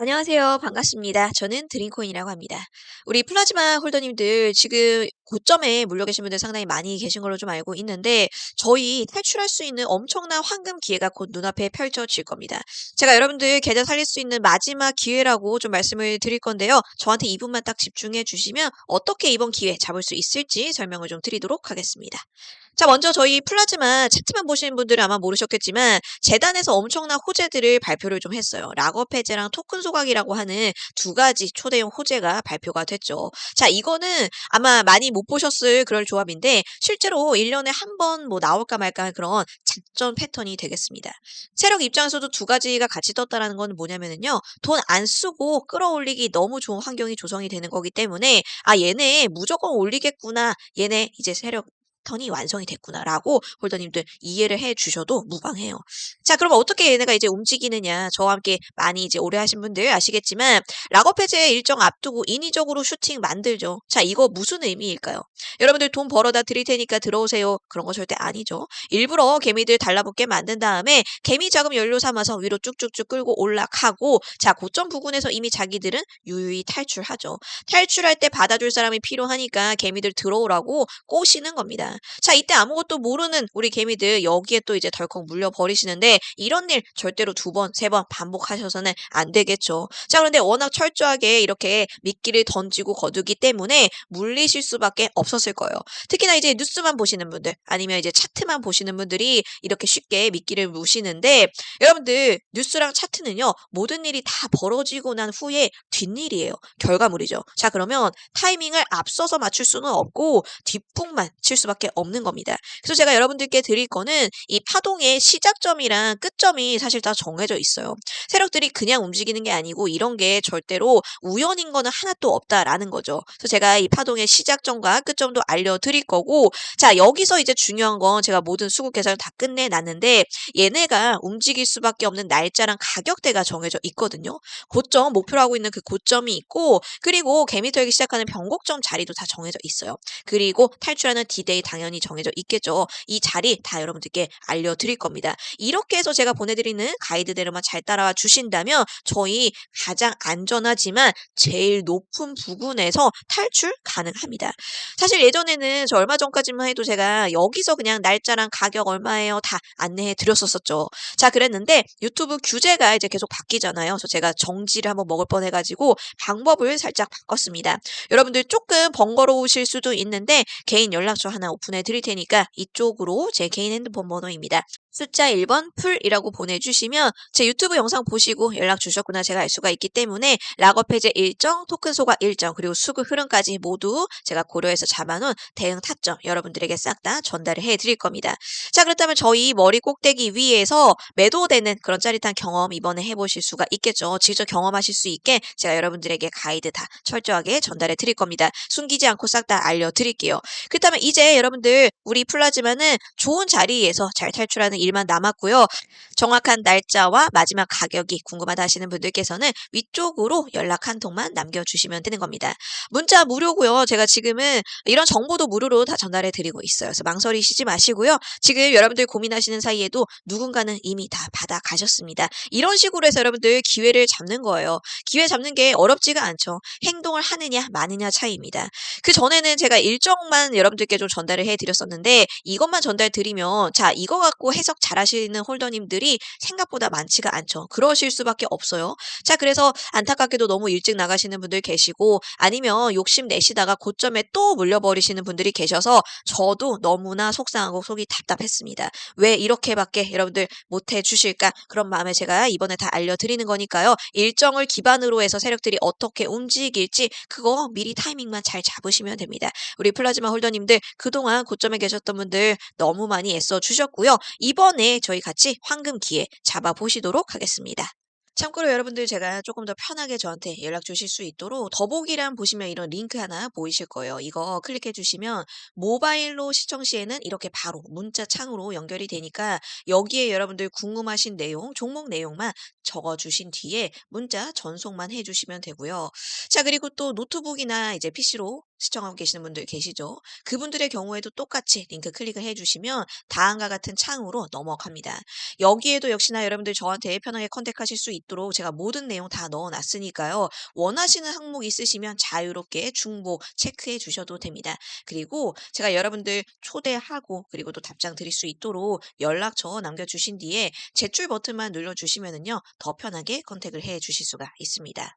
안녕하세요. 반갑습니다. 저는 드림코인이라고 합니다. 우리 플라즈마 홀더님들 지금 고점에 물려 계신 분들 상당히 많이 계신 걸로 좀 알고 있는데 저희 탈출할 수 있는 엄청난 황금 기회가 곧 눈앞에 펼쳐질 겁니다. 제가 여러분들 계좌 살릴 수 있는 마지막 기회라고 좀 말씀을 드릴 건데요. 저한테 2분만 딱 집중해 주시면 어떻게 이번 기회 잡을 수 있을지 설명을 좀 드리도록 하겠습니다. 자, 먼저 저희 플라즈마 차트만 보시는 분들은 아마 모르셨겠지만 재단에서 엄청난 호재들을 발표를 좀 했어요. 락업 해제랑 토큰 소각이라고 하는 두 가지 초대형 호재가 발표가 됐죠. 자, 이거는 아마 많이 못 보셨을 그럴 조합인데 실제로 1년에 한 번 뭐 나올까 말까 그런 작전 패턴이 되겠습니다. 세력 입장에서도 두 가지가 같이 떴다라는 건 뭐냐면은요. 돈 안 쓰고 끌어올리기 너무 좋은 환경이 조성이 되는 거기 때문에 '아 얘네 무조건 올리겠구나. 얘네 이제 세력 턴이 완성이 됐구나.'라고 홀더님들 이해를 해 주셔도 무방해요. 자 그러면 어떻게 얘네가 이제 움직이느냐 저와 함께 많이 이제 오래 하신 분들 아시겠지만 락업 해제 일정 앞두고 인위적으로 슈팅 만들죠. 자 이거 무슨 의미일까요? 여러분들 돈 벌어다 드릴 테니까 들어오세요. 그런 거 절대 아니죠. 일부러 개미들 달라붙게 만든 다음에 개미 자금 연료 삼아서 위로 쭉쭉쭉 끌고 올라가고 자 고점 부근에서 이미 자기들은 유유히 탈출하죠. 탈출할 때 받아줄 사람이 필요하니까 개미들 들어오라고 꼬시는 겁니다. 자 이때 아무것도 모르는 우리 개미들 여기에 또 이제 덜컥 물려 버리시는데 이런 일 절대로 두 번, 세 번 반복하셔서는 안 되겠죠. 자 그런데 워낙 철저하게 이렇게 미끼를 던지고 거두기 때문에 물리실 수밖에 없었을 거예요. 특히나 이제 뉴스만 보시는 분들 아니면 이제 차트만 보시는 분들이 이렇게 쉽게 미끼를 무시는데 여러분들 뉴스랑 차트는요. 모든 일이 다 벌어지고 난 후에 뒷일이에요. 결과물이죠. 자 그러면 타이밍을 앞서서 맞출 수는 없고 뒷북만 칠 수밖에 없는 겁니다. 그래서 제가 여러분들께 드릴 거는 이 파동의 시작점이랑 끝점이 사실 다 정해져 있어요. 세력들이 그냥 움직이는 게 아니고 이런 게 절대로 우연인 거는 하나도 없다라는 거죠. 그래서 제가 이 파동의 시작점과 끝점도 알려드릴 거고 자 여기서 이제 중요한 건 제가 모든 수급 계산을 다 끝내놨는데 얘네가 움직일 수밖에 없는 날짜랑 가격대가 정해져 있거든요. 고점 목표로 하고 있는 그 고점이 있고 그리고 개미 털기 시작하는 변곡점 자리도 다 정해져 있어요. 그리고 탈출하는 디데이 당연히 정해져 있겠죠. 이 자리 다 여러분들께 알려드릴 겁니다. 이렇게 해서 제가 보내드리는 가이드대로만 잘 따라와 주신다면 저희 가장 안전하지만 제일 높은 부근에서 탈출 가능합니다. 사실 예전에는 저 얼마 전까지만 해도 제가 여기서 그냥 날짜랑 가격 얼마예요 다 안내해 드렸었었죠. 자 그랬는데 유튜브 규제가 이제 계속 바뀌잖아요. 그래서 제가 정지를 한번 먹을 뻔해 가지고 방법을 살짝 바꿨습니다. 여러분들 조금 번거로우실 수도 있는데 개인 연락처 하나 오픈해 드릴 테니까 이쪽으로 제 개인 핸드폰 번호입니다. 숫자 1번 풀이라고 보내주시면 제 유튜브 영상 보시고 연락 주셨구나 제가 알 수가 있기 때문에 락업 해제 일정, 토큰 소각 일정, 그리고 수급 흐름까지 모두 제가 고려해서 잡아놓은 대응 타점 여러분들에게 싹 다 전달을 해드릴 겁니다. 자 그렇다면 저희 머리 꼭대기 위에서 매도되는 그런 짜릿한 경험 이번에 해보실 수가 있겠죠. 직접 경험하실 수 있게 제가 여러분들에게 가이드 다 철저하게 전달해 드릴 겁니다. 숨기지 않고 싹 다 알려드릴게요. 그렇다면 이제 여러분들 우리 플라즈마는 좋은 자리에서 잘 탈출하는 일만 남았고요. 정확한 날짜와 마지막 가격이 궁금하다 하시는 분들께서는 위쪽으로 연락 한 통만 남겨주시면 되는 겁니다. 문자 무료고요. 제가 지금은 이런 정보도 무료로 다 전달해 드리고 있어요. 그래서 망설이시지 마시고요. 지금 여러분들 고민하시는 사이에도 누군가는 이미 다 받아 가셨습니다. 이런 식으로 해서 여러분들 기회를 잡는 거예요. 기회 잡는 게 어렵지가 않죠. 행동을 하느냐 마느냐 차이입니다. 그 전에는 제가 일정만 여러분들께 좀 전달을 해 드렸었는데 이것만 전달 드리면 자 이거 갖고 해석 잘하시는 홀더님들이 생각보다 많지가 않죠. 그러실 수밖에 없어요. 자 그래서 안타깝게도 너무 일찍 나가시는 분들 계시고 아니면 욕심 내시다가 고점에 또 물려버리시는 분들이 계셔서 저도 너무나 속상하고 속이 답답했습니다. 왜 이렇게밖에 여러분들 못해 주실까 그런 마음에 제가 이번에 다 알려드리는 거니까요. 일정을 기반으로 해서 세력들이 어떻게 움직일지 그거 미리 타이밍만 잘 잡으시면 됩니다. 우리 플라즈마 홀더님들 그동안 고점에 계셨던 분들 너무 많이 애써 주셨고요. 이번 에 저희 같이 황금 기회 잡아보시도록 하겠습니다. 참고로 여러분들 제가 조금 더 편하게 저한테 연락 주실 수 있도록 더보기란 보시면 이런 링크 하나 보이실 거예요. 이거 클릭해 주시면 모바일로 시청 시에는 이렇게 바로 문자 창으로 연결이 되니까 여기에 여러분들 궁금하신 내용, 종목 내용만 적어 주신 뒤에 문자 전송만 해 주시면 되고요. 자, 그리고 또 노트북이나 이제 PC로 시청하고 계시는 분들 계시죠? 그분들의 경우에도 똑같이 링크 클릭을 해 주시면 다음과 같은 창으로 넘어갑니다. 여기에도 역시나 여러분들 저한테 편하게 컨택하실 수 있도록 제가 모든 내용 다 넣어 놨으니까요. 원하시는 항목 있으시면 자유롭게 중복 체크해 주셔도 됩니다. 그리고 제가 여러분들 초대하고 그리고 또 답장 드릴 수 있도록 연락처 남겨 주신 뒤에 제출 버튼만 눌러 주시면은요. 더 편하게 컨택을 해 주실 수가 있습니다.